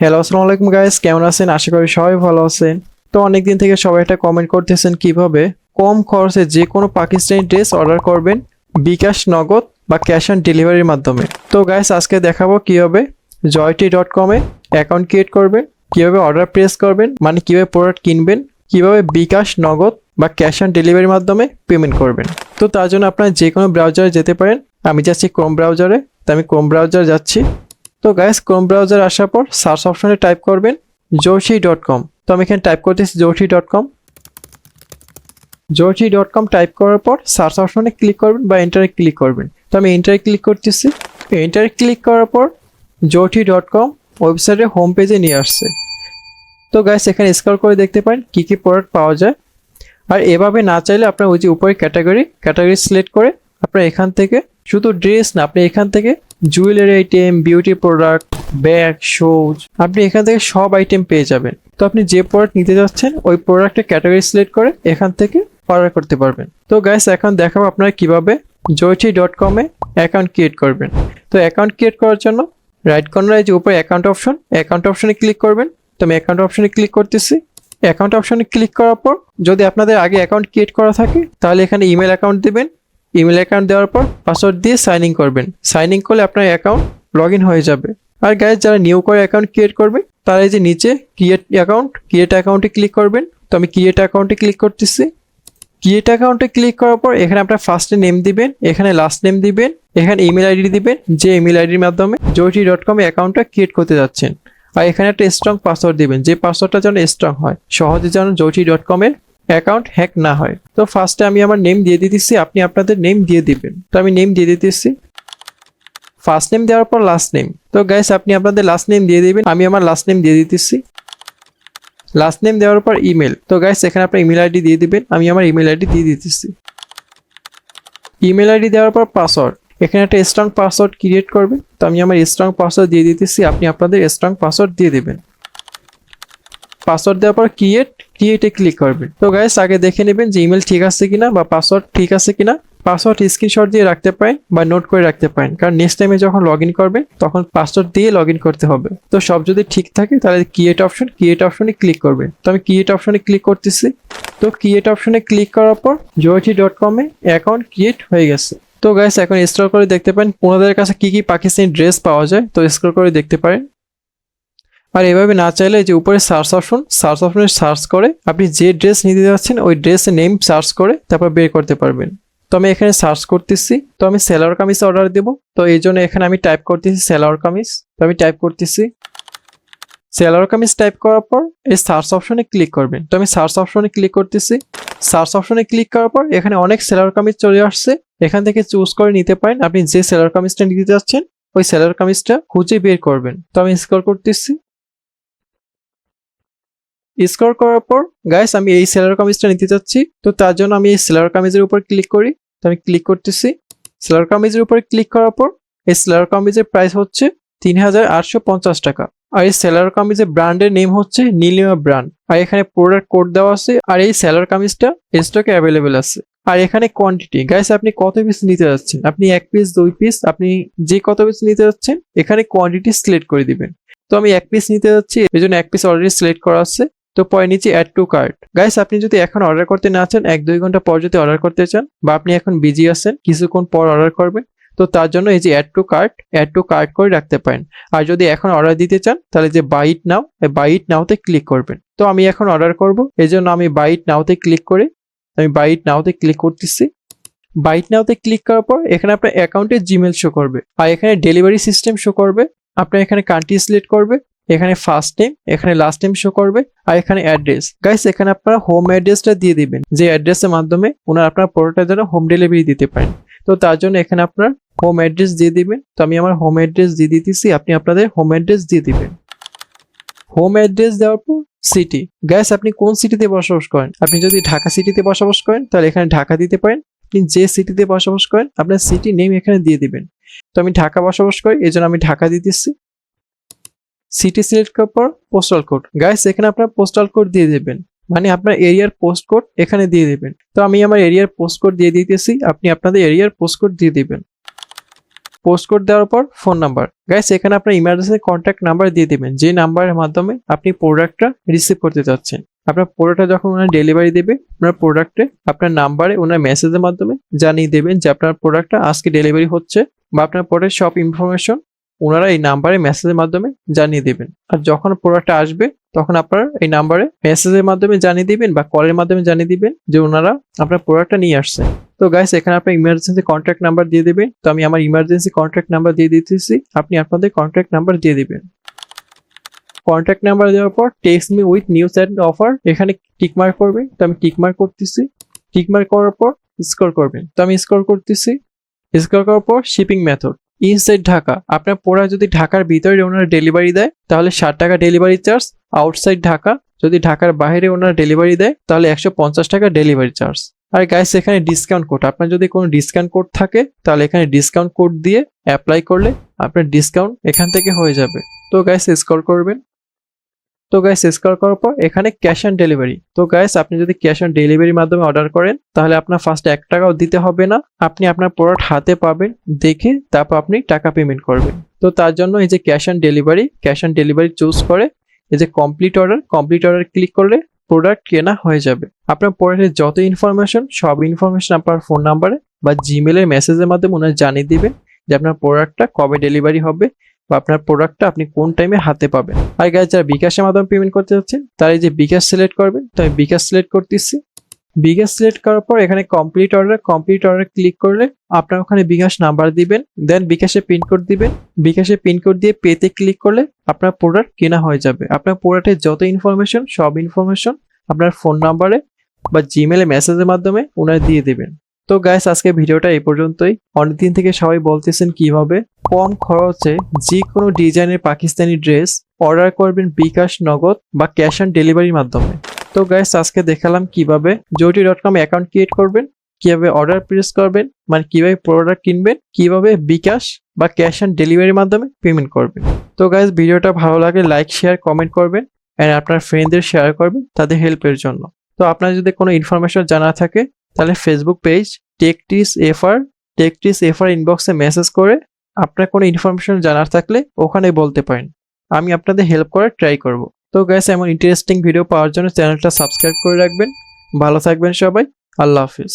Hello আসসালামু আলাইকুম guys কেমন আছেন? আশা করি সবাই ভালো আছেন। তো অনেকদিন থেকে সবাই একটা কমেন্ট করতেছেন কীভাবে কম খরচে যে কোনো পাকিস্তানি ড্রেস অর্ডার করবেন বিকাশ নগদ বা ক্যাশ অন ডেলিভারির মাধ্যমে। তো গাইস আজকে দেখাবো কীভাবে জয়টি ডট কমে অ্যাকাউন্ট ক্রিয়েট করবেন, কীভাবে অর্ডার প্রেস করবেন মানে কীভাবে প্রোডাক্ট কিনবেন, কীভাবে বিকাশ নগদ বা ক্যাশ অন ডেলিভারির মাধ্যমে পেমেন্ট করবেন। তো তার জন্য আপনারা যে কোনো ব্রাউজারে যেতে পারেন। আমি যাচ্ছি ক্রোম ব্রাউজারে তো আমি ক্রোম ব্রাউজার যাচ্ছি। তো গাইস ক্রোম ব্রাউজার আসার পর সার্চ অপশনে টাইপ করবেন জোশি ডট কম তো আমি এখানে টাইপ করতেছি Joshi dot com Joshi dot com type করার পর সার্চ অপশনে ক্লিক করবেন বা এন্টারে ক্লিক করবেন। তো আমি এন্টারে ক্লিক করতেছি। এন্টারে ক্লিক করার পর জোটি ডট কম ওয়েবসাইটের হোম পেজে নিয়ে আসছে। তো গাইস এখানে স্কল করে দেখতে পারেন কী কী প্রোডাক্ট পাওয়া যায়। আর এভাবে না চাইলে আপনার ওই যে উপরে ক্যাটাগরি ক্যাটাগরি সিলেক্ট করে আপনার এখান থেকে শুধু ড্রেস না, আপনি এখান থেকে jewellery item beauty product bag shoes আপনি এখান থেকে সব আইটেম পেয়ে যাবেন। তো আপনি যে প্রোডাক্ট নিতে যাচ্ছেন, ওই প্রোডাক্টের ক্যাটাগরি সিলেক্ট করে এখান থেকে অর্ডার করতে পারবেন। তো গাইস এখন দেখাবো আপনারা কীভাবে জয়টি ডট কমে অ্যাকাউন্ট ক্রিয়েট করবেন। তো অ্যাকাউন্ট ক্রিয়েট করার জন্য রাইট কর্নারে যে উপরে অ্যাকাউন্ট অপশন অ্যাকাউন্ট অপশনে ক্লিক করবেন। তো আমি অ্যাকাউন্ট অপশনে ক্লিক করতেছি। অ্যাকাউন্ট অপশনে ক্লিক করার পর যদি আপনাদের আগে অ্যাকাউন্ট ক্রিয়েট করা থাকে, তাহলে এখানে ইমেল অ্যাকাউন্ট দিবেন। ইমেল অ্যাকাউন্ট দেওয়ার পর পাসওয়ার্ড দিয়ে সাইন ইন করবেন। সাইন ইন করলে আপনার অ্যাকাউন্ট লগ ইন হয়ে যাবে। আর গাইজ যারা নিউ করে অ্যাকাউন্ট ক্রিয়েট করবে, তারা এই যে নিচে ক্রিয়েট অ্যাকাউন্ট ক্রিয়েট অ্যাকাউন্টে ক্লিক করবেন। তো আমি ক্রিয়েট অ্যাকাউন্টে ক্লিক করতেছি। ক্রিয়েট অ্যাকাউন্টে ক্লিক করার পর এখানে আপনার ফার্স্টে নেম দিবেন, এখানে লাস্ট নেম দিবেন, এখানে ইমেল আইডি দিবেন, যে ইমেল আইডির মাধ্যমে জয়টি ডট কম অ্যাকাউন্টটা ক্রিয়েট করতে যাচ্ছেন। আর এখানে একটা স্ট্রং পাসওয়ার্ড দিবেন, যে পাসওয়ার্ডটা যেন স্ট্রং হয়। সহজে যেন জয়টি ডট কমের অ্যাকাউন্ট হ্যাক না হয়। তো ফার্স্টে আমি আমার নেম দিয়ে দিতেছি, আপনি আপনাদের নেম দিয়ে দিবেন। তো আমি নেম দিয়ে দিতেছি। ফার্স্ট নেম দেওয়ার পর লাস্ট নেম তো গাইস আপনি আপনাদের লাস্ট নেম দিয়ে দিবেন, আমি আমার লাস্ট নেম দিয়ে দিতেছি। লাস্ট নেম দেওয়ার পর ইমেল তো গাইস এখানে আপনার ইমেল আইডি দিয়ে দিবেন, আমি আমার ইমেল আইডি দিয়ে দিতেছি। ইমেল আইডি দেওয়ার পর পাসওয়ার্ড এখানে একটা স্ট্রং পাসওয়ার্ড ক্রিয়েট করবেন তো আমি আমার স্ট্রং পাসওয়ার্ড দিয়ে দিতেছি, আপনি আপনাদের স্ট্রং পাসওয়ার্ড দিয়ে দিবেন। পাসওয়ার্ড দেওয়ার পর ক্রিয়েট ক্রিয়েটে ক্লিক করবেন তো গাইস আগে দেখে নেবেন যে ইমেল ঠিক আছে কিনা বা পাসওয়ার্ড ঠিক আছে কিনা। পাসওয়ার্ড স্ক্রিনশট দিয়ে রাখতে পারেন বা নোট করে রাখতে পারেন। কারণ নেক্সট টাইমে যখন লগ ইন করবেন তখন পাসওয়ার্ড দিয়ে লগ ইন করতে হবে। তো সব যদি ঠিক থাকে, তাহলে ক্রিয়েট অপশন ক্রিয়েট অপশনে ক্লিক করবেন তো আমি ক্রিয়েট অপশনে ক্লিক করতেছি। তো ক্রিয়েট অপশনে ক্লিক করার পর জয়টি ডট কমে অ্যাকাউন্ট ক্রিয়েট হয়ে গেছে। তো গাইস এখন স্ক্রল করে দেখতে পারেন, ওনাদের কাছে কি কি পাকিস্তানি ড্রেস পাওয়া যায়। তো স্ক্রল করে দেখতে পারেন। আর এভাবে না চাইলে যে উপরে সার্চ অপশন সার্চ অপশনে সার্চ করে আপনি যে ড্রেস নিতে যাচ্ছেন, ওই ড্রেসের নেম সার্চ করে তারপর বের করতে পারবেন। তো আমি এখানে সার্চ করতেছি। তো আমি সেলার কামিজ অর্ডার দেব। তো এই জন্য এখানে আমি টাইপ করতেছি সেলার কামিজ। তো আমি টাইপ করতেছি। সেলার কামিজ টাইপ করার পর এই সার্চ অপশনে ক্লিক করবেন। তো আমি সার্চ অপশনে ক্লিক করতেছি। সার্চ অপশনে ক্লিক করার পর এখানে অনেক সেলার কামিজ চলে আসছে। এখান থেকে চুজ করে নিতে পারেন। আপনি যে সেলার কামিজটা নিতে যাচ্ছেন, ওই সেলার কামিজটা খুঁজে বের করবেন। তো আমি স্ক্রল করতেছি। স্কোর করার পর গাইস আমি এই সেলার কামিজটা নিতে চাচ্ছি। তো তার জন্য আমি এই সেলার কামিজের উপর ক্লিক করি। তো আমি ক্লিক করতেছি। সেলার কামিজের উপর ক্লিক করার পর, এই সেলার কামিজের প্রাইস হচ্ছে তিন হাজার আটশো পঞ্চাশ টাকা। আর এই সেলার কামিজের ব্র্যান্ডের নেম হচ্ছে নীলিমা ব্র্যান্ড আর এখানে প্রোডাক্ট কোড দেওয়া আছে। আর এই সেলার কামিজটা স্টকে অ্যাভেলেবেল আছে। আর এখানে কোয়ান্টিটি গাইস আপনি কত পিস নিতে যাচ্ছেন? আপনি এক পিস দুই পিস আপনি যে কত পিস নিতে যাচ্ছেন, এখানে কোয়ান্টিটি সিলেক্ট করে দিবেন। তো আমি এক পিস নিতে যাচ্ছি এই জন্য এক পিস অলরেডি সিলেক্ট করা আছে। তো পরে নিচে অ্যাড টু কার্ট গাইস আপনি যদি এখন অর্ডার করতে না চান, এক দুই ঘণ্টা পর যদি অর্ডার করতে চান, বা আপনি এখন বিজি আছেন, কিছুক্ষণ পর অর্ডার করবেন, তো তার জন্য এই যে add to cart add to cart করে রাখতে পারেন। আর যদি এখন অর্ডার দিতে চান, তাহলে যে buy it now buy it নাওতে click করবেন। তো আমি এখন অর্ডার করব, এই জন্য আমি বাইট নাওতে ক্লিক করে, আমি বাইট নাওতে ক্লিক করতেছি। বাইট নাওতে ক্লিক করার পর, এখানে আপনার অ্যাকাউন্টে জিমেল শো করবে। আর এখানে ডেলিভারি সিস্টেম শো করবে। আপনার এখানে কান্ট্রি সিলেক্ট করবে। এখানে ফার্স্ট নেম এখানে লাস্ট নেম শো করবে, আর এখানে অ্যাড্রেস গাইস এখানে আপনারা হোম অ্যাড্রেসটা দিয়ে দিবেন। যে অ্যাড্রেসের মাধ্যমে ওনার আপনার প্রোডাক্টের জন্য হোম ডেলিভারি দিতে পারেন। তো তার জন্য এখানে আপনার হোম অ্যাড্রেস দিয়ে দিবেন। তো আমি আমার হোম অ্যাড্রেস দিয়ে দিতেছি, আপনি আপনাদের হোম অ্যাড্রেস দিয়ে দিবেন। হোম অ্যাড্রেস দেওয়ার পর সিটি গ্যাস আপনি কোন সিটিতে বসবাস করেন? আপনি যদি ঢাকা সিটিতে বসবাস করেন, তাহলে এখানে ঢাকা দিতে পারেন। আপনি যে সিটিতে বসবাস করেন, আপনার সিটি নেম এখানে দিয়ে দিবেন। তো আমি ঢাকা বসবাস করি এই জন্য আমি ঢাকা দিতেছি সিটি সিলেক্ট করার পর পোস্টাল কোড গাইস এখানে আপনার পোস্টাল কোড দিয়ে দেবেন। মানে আপনার এরিয়ার পোস্ট কোড এখানে দিয়ে দেবেন। তো আমি আমার এরিয়ার পোস্ট কোড দিয়ে দিতেছি, আপনি আপনাদের এরিয়ার পোস্ট কোড দিয়ে দিবেন। পোস্ট কোড দেওয়ার পর ফোন নাম্বার গাইস এখানে আপনার ইমার্জেন্সি কন্ট্যাক্ট নাম্বার দিয়ে দিবেন। যে নাম্বারের মাধ্যমে আপনি প্রোডাক্টটা রিসিভ করতে চাচ্ছেন আপনার প্রোডাক্টটা যখন ওনার ডেলিভারি দেবে আপনার প্রোডাক্টে আপনার নাম্বারে ওনার মেসেজের মাধ্যমে জানিয়ে দেবেন যে আপনার প্রোডাক্টটা আজকে ডেলিভারি হচ্ছে বা আপনার প্রোডাক্ট সব ইনফরমেশন ওনারা এই নাম্বারে মেসেজের মাধ্যমে জানিয়ে দেবেন। আর যখন প্রোডাক্টটা আসবে, তখন আপনার এই নাম্বারে মেসেজের মাধ্যমে জানিয়ে দিবেন বা কলের মাধ্যমে জানিয়ে দিবেন যে ওনারা আপনার প্রোডাক্টটা নিয়ে আসছে। তো গাইস এখানে আপনার ইমার্জেন্সি কন্ট্যাক্ট নাম্বার দিয়ে দেবেন। তো আমি আমার ইমার্জেন্সি কন্ট্যাক্ট নাম্বার দিয়ে দিতেছি। আপনি আপনাদের কন্ট্যাক্ট নাম্বার দিয়ে দিবেন। কন্ট্যাক্ট নাম্বার দেওয়ার পর text me with news and offer এখানে টিক মার্ক করবেন। তো আমি টিক মার্ক করতেছি। টিক মার্ক করার পর স্কোর করবেন। তো আমি স্কোর করতেছি। স্কোর করার পর শিপিং মেথড ইনসাইড ঢাকা আপনার পোড়া যদি ঢাকার ভিতরে ওনারা ডেলিভারি দেয়, তাহলে ষাট টাকা ডেলিভারি চার্জ আউটসাইড ঢাকা যদি ঢাকার বাইরে ওনারা ডেলিভারি দেয়, তাহলে একশো পঞ্চাশ টাকা ডেলিভারি চার্জ আর গাইস এখানে ডিসকাউন্ট কোড আপনার যদি কোনো ডিসকাউন্ট কোড থাকে, তাহলে এখানে ডিসকাউন্ট কোড দিয়ে অ্যাপ্লাই করলে আপনার ডিসকাউন্ট এখান থেকে হয়ে যাবে। তো গাইস স্কল করবেন। তো গাইস স্কল করার পর এখানে ক্যাশ অন ডেলিভারি তো গাইস আপনি যদি ক্যাশ অন ডেলিভারির মাধ্যমে অর্ডার করেন, তাহলে আপনার ফার্স্ট এক টাকাও দিতে হবে না। আপনি আপনার প্রোডাক্ট হাতে পাবেন, দেখে তারপর আপনি টাকা পেমেন্ট করবেন। তো তার জন্য এই যে cash on delivery cash on delivery choose করে, এই যে complete order complete order click করলে প্রোডাক্ট কেনা হয়ে যাবে। আপনার প্রোডাক্টের যত ইনফরমেশন সব ইনফরমেশন আপনার ফোন নাম্বারে বা জিমেলের মেসেজের মাধ্যমে ওনারা জানিয়ে দিবেন। যে আপনার প্রোডাক্টটা কবে ডেলিভারি হবে বা আপনার প্রোডাক্টটা আপনি কোন টাইমে হাতে পাবেন। আর গাছ যারা বিকাশের মাধ্যমে পেমেন্ট করতে চাচ্ছেন তারা এই যে বিকাশ সিলেক্ট করবেন, তো আমি বিকাশ সিলেক্ট করতেছি। বিকাশ সিলেক্ট করার পর এখানে complete order complete order click করলে আপনার ওখানে বিকাশ নাম্বার দিবেন দেন বিকাশে পিন কোড দিবেন। বিকাশে পিনকোড দিয়ে পেতে ক্লিক করলে আপনার প্রোডাক্ট কেনা হয়ে যাবে। আপনার প্রোডাক্টের যত ইনফরমেশন সব ইনফরমেশন আপনার ফোন নাম্বারে বা জিমেলে মেসেজের মাধ্যমে ওনারা দিয়ে দেবেন। তো গাইস আজকে ভিডিওটা এই পর্যন্তই। অনেকদিন থেকে সবাই বলতেছেন কীভাবে কম খরচে যে কোনো ডিজাইনের পাকিস্তানি ড্রেস অর্ডার করবেন বিকাশ নগদ বা ক্যাশ অন ডেলিভারির মাধ্যমে। তো গাইস আজকে দেখালাম কীভাবে Joti dot com account create করবেন, কীভাবে অর্ডার প্লেস করবেন মানে কীভাবে প্রোডাক্ট কিনবেন, কীভাবে বিকাশ বা ক্যাশ অন ডেলিভারির মাধ্যমে পেমেন্ট করবেন। তো গাইস ভিডিওটা ভালো লাগে লাইক শেয়ার কমেন্ট করবেন অ্যান্ড আপনার ফ্রেন্ডদের শেয়ার করবেন তাদের হেল্পের জন্য। তো আপনার যদি কোনো ইনফরমেশন জানা থাকে তাহলে Facebook page Techtis FR Techtis FR ইনবক্সে মেসেজ করে আপনার কোনো ইনফরমেশন জানার থাকলে ওখানে বলতে পারেন। আমি আপনাদের হেল্প করার ট্রাই করব। তো গ্যাস এমন ইন্টারেস্টিং ভিডিও পাওয়ার জন্য চ্যানেলটা সাবস্ক্রাইব করে রাখবেন। ভালো থাকবেন সবাই। আল্লাহ হাফিজ।